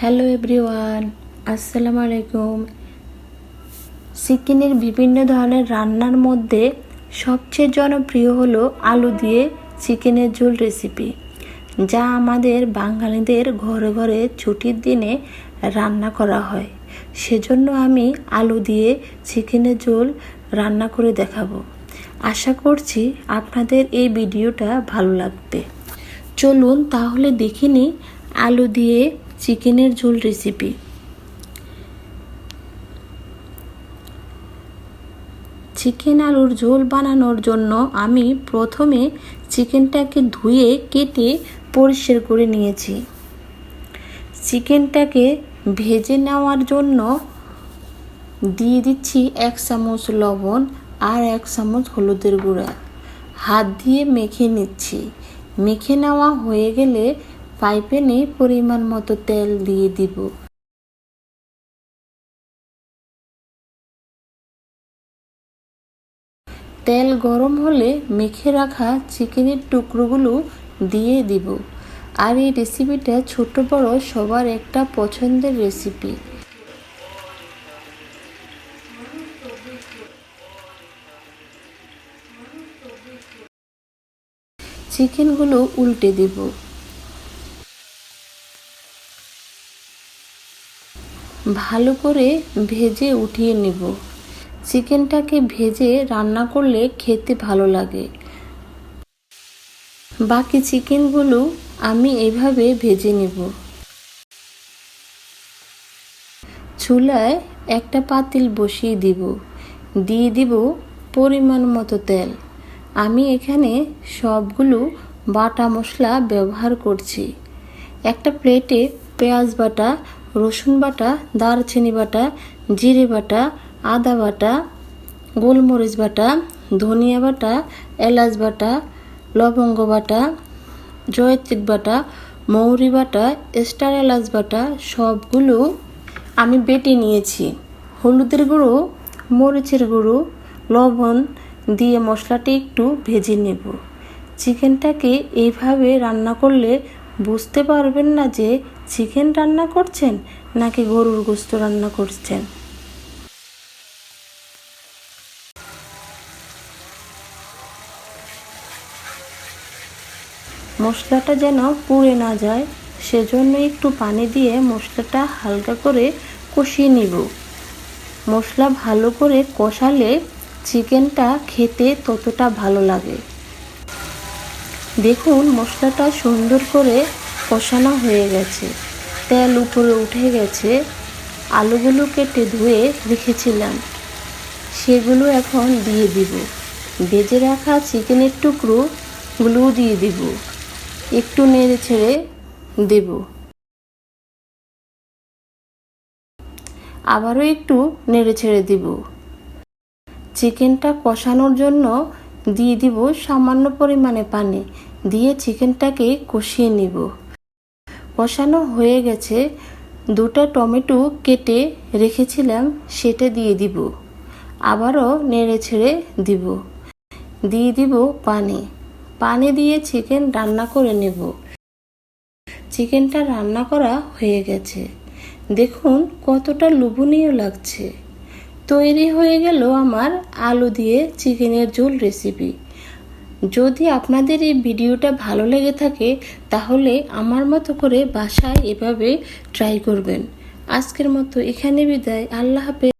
Hello everyone, আসসালামু আলাইকুম। চিকেনের বিভিন্ন ধরনের রান্নার মধ্যে সবচেয়ে জনপ্রিয় হলো আলু দিয়ে চিকেনের ঝোল রেসিপি যা আমাদের বাঙালিদের ঘরে ঘরে ছুটির দিনে রান্না করা হয়। সেজন্য আমি আলু দিয়ে চিকেনের ঝোল রান্না করে দেখাবো। আশা করছি আপনাদের এই ভিডিওটা ভালো লাগবে। চলুন তাহলে দেখিনি আলু দিয়ে চিকেনের ঝোল রেসিপি চিকেন আলুর ঝোল বানানোর জন্য আমি প্রথমে চিকেনটাকে ধুয়ে, কেটে পরিষ্কার করে নিয়েছি। চিকেনটাকে ভেজে নেওয়ার জন্য দিয়ে দিচ্ছি এক চামচ লবণ আর এক চামচ হলুদের গুঁড়া। হাত দিয়ে মেখে নিচ্ছি। মেখে নেওয়া হয়ে গেলে পাইপেনে পরিমাণ মতো তেল দিয়ে দিব। তেল গরম হলে মেখে রাখা চিকেনের টুকরোগুলো দিয়ে দিব। আর এই রেসিপিটা ছোট বড় সবার একটা পছন্দের রেসিপি। চিকেনগুলো উল্টে দেব। ভালো করে ভেজে উঠিয়ে নেব। চিকেনটাকে ভেজে রান্না করলে খেতে ভালো লাগে। বাকি চিকেনগুলো আমি এভাবে ভেজে নেব। চুলায় একটা পাতিল বসিয়ে দিব। দিয়ে দিব পরিমাণ মতো তেল। আমি এখানে সবগুলো বাটা মশলা ব্যবহার করছি। একটা প্লেটে পেঁয়াজ বাটা রসুন বাটা, দারচিনি বাটা, জিরে বাটা, আদা বাটা, গোলমরিচ বাটা, ধনিয়া বাটা, এলাচ বাটা, লবঙ্গ বাটা, জয়ত্রিক বাটা, মৌরি বাটা, স্টার এলাচ বাটা, সবগুলো আমি বেটে নিয়েছি। হলুদের গুঁড়ো, মরিচের গুঁড়ো, লবণ দিয়ে মশলাটি একটু ভেজে নেব। চিকেনটাকে এইভাবে রান্না করলে বুঝতে পারবেন না যে চিকেন রান্না করছেন নাকি গরুর গোস্ত রান্না করছেন। মশলাটা যেন পুড়ে না যায়, সেজন্য একটু পানি দিয়ে মশলাটা হালকা করে কষিয়ে নিব। মশলা ভালো করে কষালে চিকেনটা খেতে ততটা ভালো লাগে। দেখুন, মশলাটা সুন্দর করে কষানো হয়ে গেছে। তেল উপরে উঠে গেছে। আলুগুলো কেটে ধুয়ে রেখেছিলাম। সেগুলো এখন দিয়ে দিব। ভেজে রাখা চিকেনের টুকরোগুলো দিয়ে দিব। একটু নেড়ে ছেড়ে দেব। আবারও একটু নেড়ে ছেড়ে দিব। চিকেনটা কষানোর জন্য দিয়ে দিব সামান্য পরিমাণে পানি। দিয়ে চিকেনটাকে কষিয়ে নিব। কষানো হয়ে গেছে। দুটো টমেটো কেটে রেখেছিলাম, সেটা দিয়ে দিব। আবারও নেড়ে ছেড়ে দিব। দিয়ে দিব পানি। পানি দিয়ে চিকেন রান্না করে নেব। চিকেনটা রান্না করা হয়ে গেছে। দেখুন কতটা লোভনীয় লাগছে। তৈরি হয়ে গেল আমার আলু দিয়ে চিকেনের ঝোল রেসিপি। যদি আপনাদের এই ভিডিওটা ভালো লেগে থাকে, তাহলে আমার মতো করে বাসায় এভাবে ট্রাই করবেন। আজকের মতো এখানে বিদায়। আল্লাহ হাফেজ।